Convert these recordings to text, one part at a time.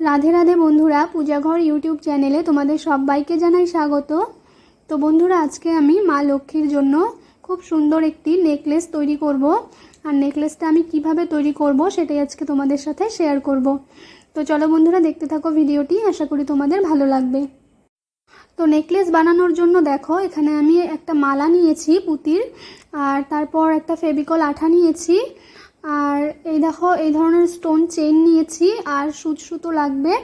রাধে রাধে বন্ধুরা, পূজাঘর ইউটিউব চ্যানেলে তোমাদের সবাইকে জানাই স্বাগত। তো বন্ধুরা, আজকে আমি মা লক্ষ্মীর জন্য খুব সুন্দর একটি নেকলেস তৈরি করব। আর নেকলেসটা আমি কীভাবে তৈরি করব সেটাই আজকে তোমাদের সাথে শেয়ার করব। তো চলো বন্ধুরা, দেখতে থাকো ভিডিওটি, আশা করি তোমাদের ভালো লাগবে। তো নেকলেস বানানোর জন্য দেখো, এখানে আমি একটা মালা নিয়েছি পুতির, আর তারপর একটা ফেবিকল আঠা নিয়েছি। আর এই দেখো, এই ধরনের স্টোন চেইন নিয়েছি, আর সুচ সুতো লাগবে।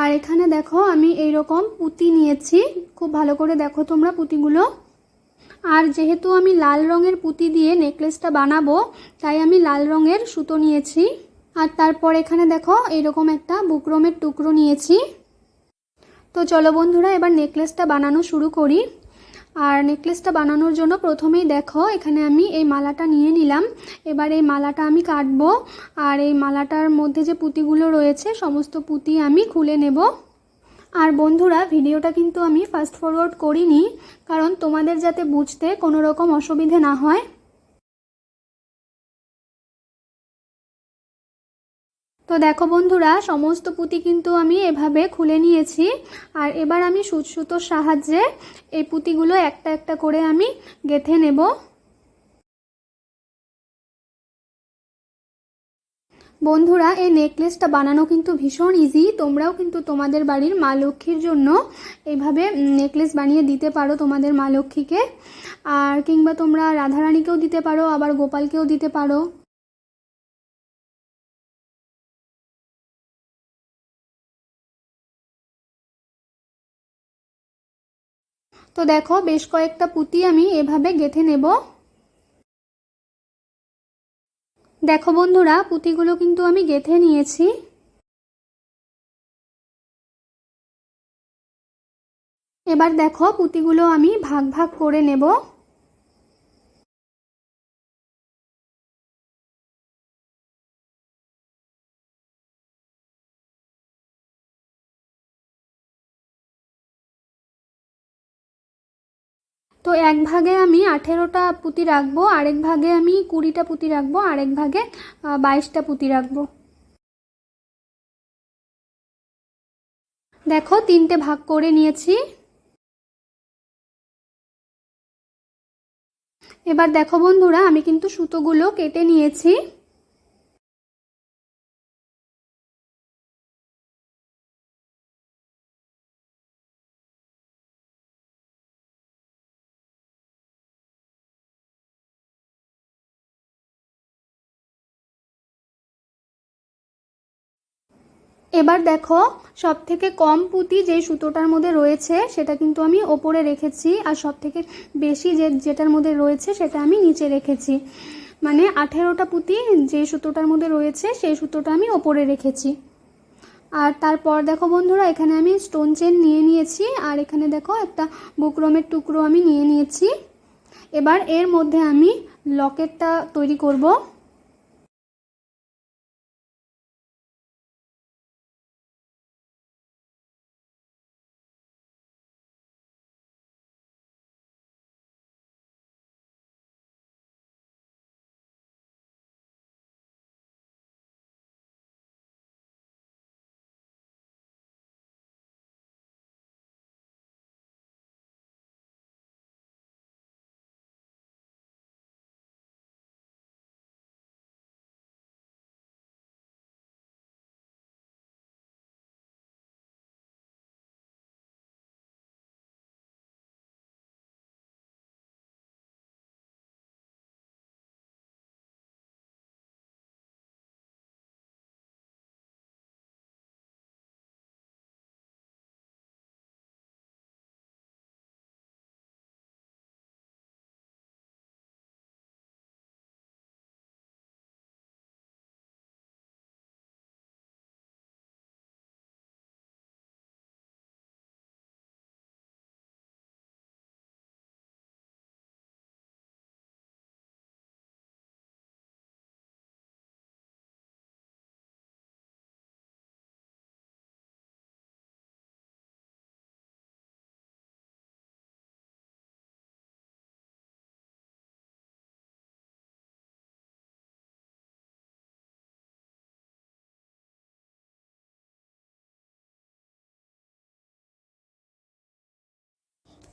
আর এখানে দেখো, আমি এই রকম পুঁতি নিয়েছি। খুব ভালো করে দেখো তোমরা পুঁতিগুলো। আর যেহেতু আমি লাল রঙের পুঁতি দিয়ে নেকলেসটা বানাবো, তাই আমি লাল রঙের সুতো নিয়েছি। আর তারপর এখানে দেখো এরকম একটা বুকরমের টুকরো নিয়েছি। তো চলো বন্ধুরা, এবার নেকলেসটা বানানো শুরু করি। আর নেকলেসটা বানানোর জন্য প্রথমেই দেখো, এখানে আমি এই মালাটা নিয়ে নিলাম। এবার এই মালাটা আমি কাটবো, আর এই মালাটার মধ্যে যে পুঁতিগুলো রয়েছে, সমস্ত পুঁতি আমি খুলে নেব। আর বন্ধুরা, ভিডিওটা কিন্তু আমি ফাস্ট ফরওয়ার্ড করিনি, কারণ তোমাদের যাতে বুঝতে কোনো রকম অসুবিধে না হয়। তো দেখো বন্ধুরা, সমস্ত পুঁতি কিন্তু আমি এভাবে খুলে নিয়েছি। আর এবার আমি সুচ সুতোর সাহায্যে এই পুঁতিগুলো একটা একটা করে আমি গেথে নেব। বন্ধুরা, এই নেকলেসটা বানানো কিন্তু ভীষণ ইজি তোমরাও কিন্তু তোমাদের বাড়ির মা লক্ষ্মীর জন্য এইভাবে নেকলেস বানিয়ে দিতে পারো তোমাদের মা লক্ষ্মীকে। আর কিংবা তোমরা রাধারানীকেও দিতে পারো, আবার গোপালকেও দিতে পারো। তো দেখো বেশ কয়েকটা পুঁতি আমি এভাবে গেথে নেব। দেখো বন্ধুরা, পুঁতিগুলো কিন্তু আমি গেথে নিয়েছি। এবার দেখো পুঁতিগুলো আমি ভাগ ভাগ করে নেব। তো এক ভাগে আমি আঠেরোটা পুঁতি রাখব, আরেক ভাগে আমি কুড়িটা পুঁতি রাখব, আরেক ভাগে বাইশটা পুঁতি রাখব। দেখো, তিনটে ভাগ করে নিয়েছি। এবার দেখো বন্ধুরা, আমি কিন্তু সুতোগুলো কেটে নিয়েছি। এবার দেখো সব থেকে কম পুঁতি যে সুতোটার মধ্যে রয়েছে, সেটা কিন্তু আমি ওপরে রেখেছি। আর সব থেকে বেশি যে, যেটার মধ্যে রয়েছে, সেটা আমি নিচে রেখেছি। মানে আঠেরোটা পুঁতি যে সুতোটার মধ্যে রয়েছে, সেই সুতোটা আমি ওপরে রেখেছি। আর তারপর দেখো বন্ধুরা, এখানে আমি স্টোন চেন নিয়ে নিয়েছি। আর এখানে দেখো একটা বুকরমের টুকরো আমি নিয়ে নিয়েছি। এবার এর মধ্যে আমি লকেটটা তৈরি করব।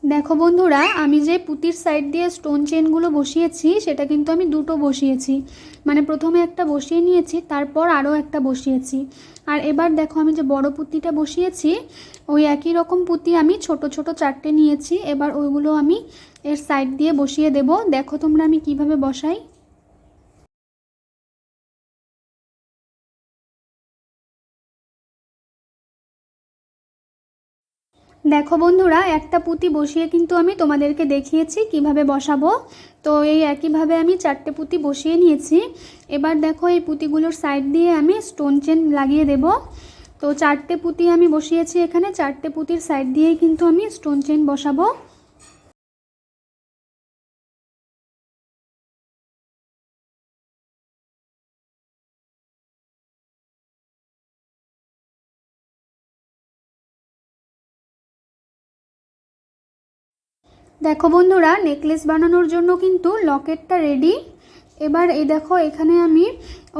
দেখো বন্ধুরা, আমি যে পুতির সাইড দিয়ে স্টোন চেনগুলো বসিয়েছি, সেটা কিন্তু আমি দুটো বসিয়েছি। মানে প্রথমে একটা বসিয়ে নিয়েছি, তারপর আরও একটা বসিয়েছি। আর এবার দেখো, আমি যে বড় পুতিটা বসিয়েছি, ওই একই রকম পুতি আমি ছোট ছোট চারটে নিয়েছি। এবার ওইগুলো আমি এর সাইড দিয়ে বসিয়ে দেব। দেখো তোমরা আমি কীভাবে বসাই। দেখো বন্ধুরা, একটা পুঁতি বসিয়ে কিন্তু আমি তোমাদেরকে দেখিয়েছি কীভাবে বসাবো। তো এই একইভাবে আমি চারটে পুঁতি বসিয়ে নিয়েছি। এবার দেখো এই পুঁতিগুলোর সাইড দিয়ে আমি স্টোন চেন লাগিয়ে দেব। তো চারটে পুঁতি আমি বসিয়েছি এখানে, চারটে পুঁতির সাইড দিয়েই কিন্তু আমি স্টোন চেন বসাবো। দেখো বন্ধুরা নেকলেস বানানোর জন্য কিন্তু লকেটটা রেডি এবার এই দেখো, এখানে আমি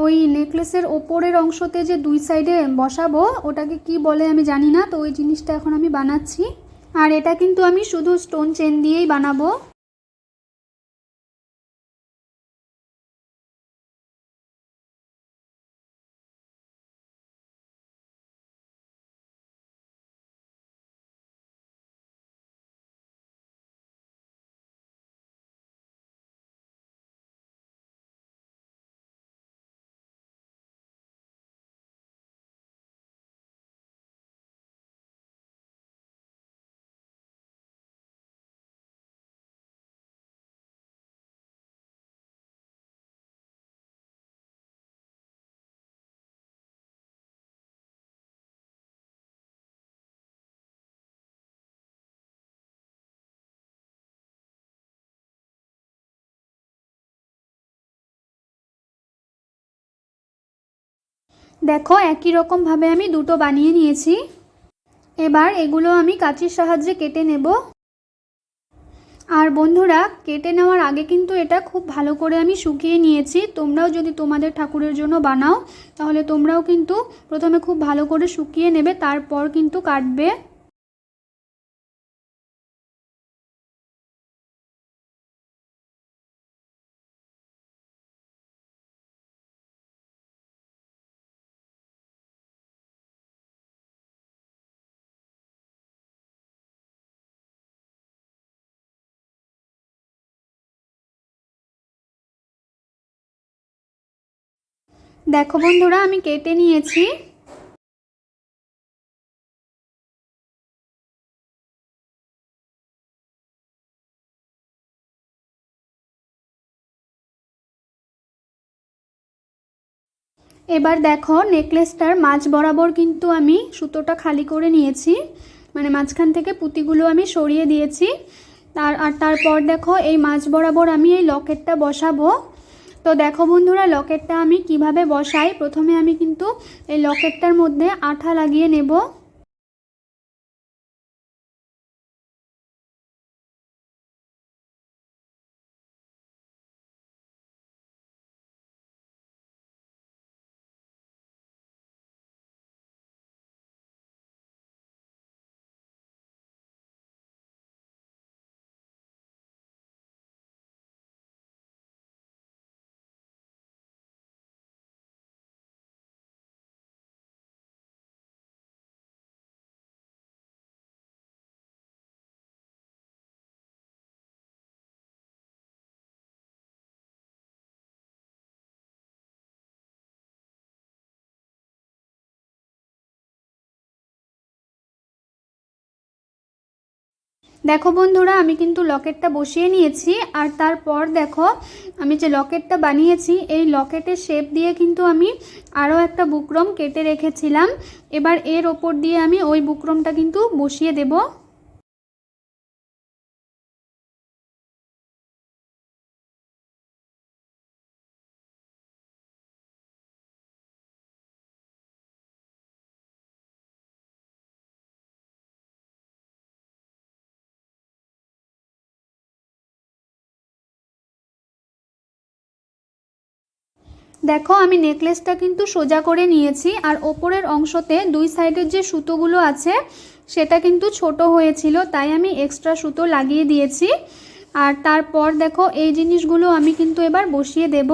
ওই নেকলেসের ওপরের অংশতে যে দুই সাইডে বসাবো, ওটাকে কি বলে আমি জানি না, তো ওই জিনিসটা এখন আমি বানাচ্ছি। আর এটা কিন্তু আমি শুধু স্টোন চেন দিয়েই বানাবো। দেখো, একই রকমভাবে আমি দুটো বানিয়ে নিয়েছি। এবার এগুলো আমি কাঁচির সাহায্যে কেটে নেব। আর বন্ধুরা, কেটে নেওয়ার আগে কিন্তু এটা খুব ভালো করে আমি শুকিয়ে নিয়েছি। তোমরাও যদি তোমাদের ঠাকুরের জন্য বানাও, তাহলে তোমরাও কিন্তু প্রথমে খুব ভালো করে শুকিয়ে নেবে, তারপর কিন্তু কাটবে। দেখো বন্ধুরা, আমি কেটে নিয়েছি। এবার দেখো নেকলেসটার মাঝ বরাবর কিন্তু আমি সুতোটা খালি করে নিয়েছি। মানে মাঝখান থেকে পুঁতিগুলো আমি সরিয়ে দিয়েছি। তার, আর তারপর দেখো, এই মাঝ বরাবর আমি এই লকেটটা বসাবো। তো দেখো বন্ধুরা, লকেটটা আমি কীভাবে বসাই? প্রথমে আমি কিন্তু এই লকেটটার মধ্যে আঠা লাগিয়ে নেব। দেখো বন্ধুরা, আমি কিন্তু লকেটটা বসিয়ে নিয়েছি, আর তারপর দেখো, আমি যে লকেটটা বানিয়েছি, এই লকেটের শেপ দিয়ে কিন্তু আমি আরও একটা বুকরম কেটে রেখেছিলাম। এবার এর ওপর দিয়ে আমি ওই বুকরমটা কিন্তু বসিয়ে দেবো। দেখো, আমি নেকলেসটা কিন্তু সোজা করে নিয়েছি, আর ওপরের অংশতে দুই সাইডের যে সুতোগুলো আছে, সেটা কিন্তু ছোট হয়েছিল, তাই আমি এক্সট্রা সুতো লাগিয়ে দিয়েছি। আর তারপর দেখো, এই জিনিসগুলো আমি কিন্তু এবার বসিয়ে দেব।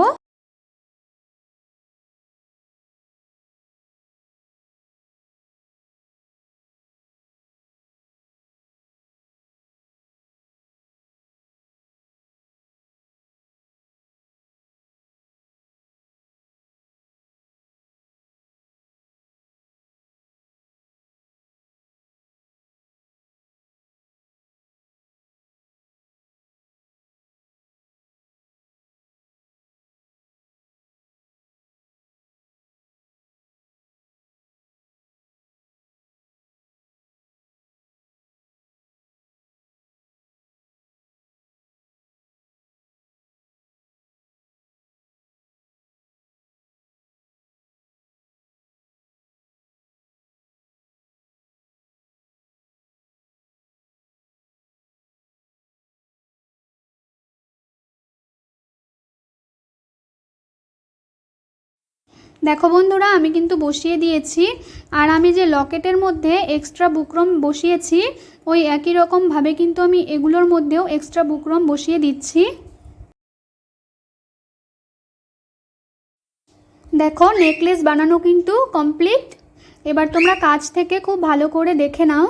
দেখো বন্ধুরা, আমি কিন্তু বসিয়ে দিয়েছি আর আমি যে লকেটের মধ্যে এক্সট্রা বুকরম বসিয়েছি, ওই একই রকমভাবে কিন্তু আমি এগুলোর মধ্যেও এক্সট্রা বুকরম বসিয়ে দিচ্ছি। দেখো নেকলেস বানানো কিন্তু কমপ্লিট এবার তোমরা কাছ থেকে খুব ভালো করে দেখে নাও।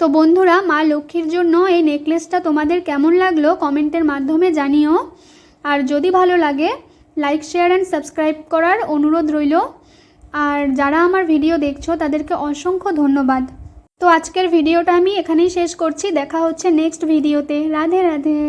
তো বন্ধুরা, মা লক্ষ্মীর জন্য এই নেকলেসটা তোমাদের কেমন লাগল কমেন্টের মাধ্যমে জানিও। আর যদি ভালো লাগে লাইক শেয়ার অ্যান্ড সাবস্ক্রাইব করার অনুরোধ রইল। আর যারা আমার ভিডিও দেখছ, তাদেরকে অসংখ্য ধন্যবাদ। তো আজকের ভিডিওটা আমি এখানেই শেষ করছি। দেখা হচ্ছে নেক্সট ভিডিওতে রাধে রাধে।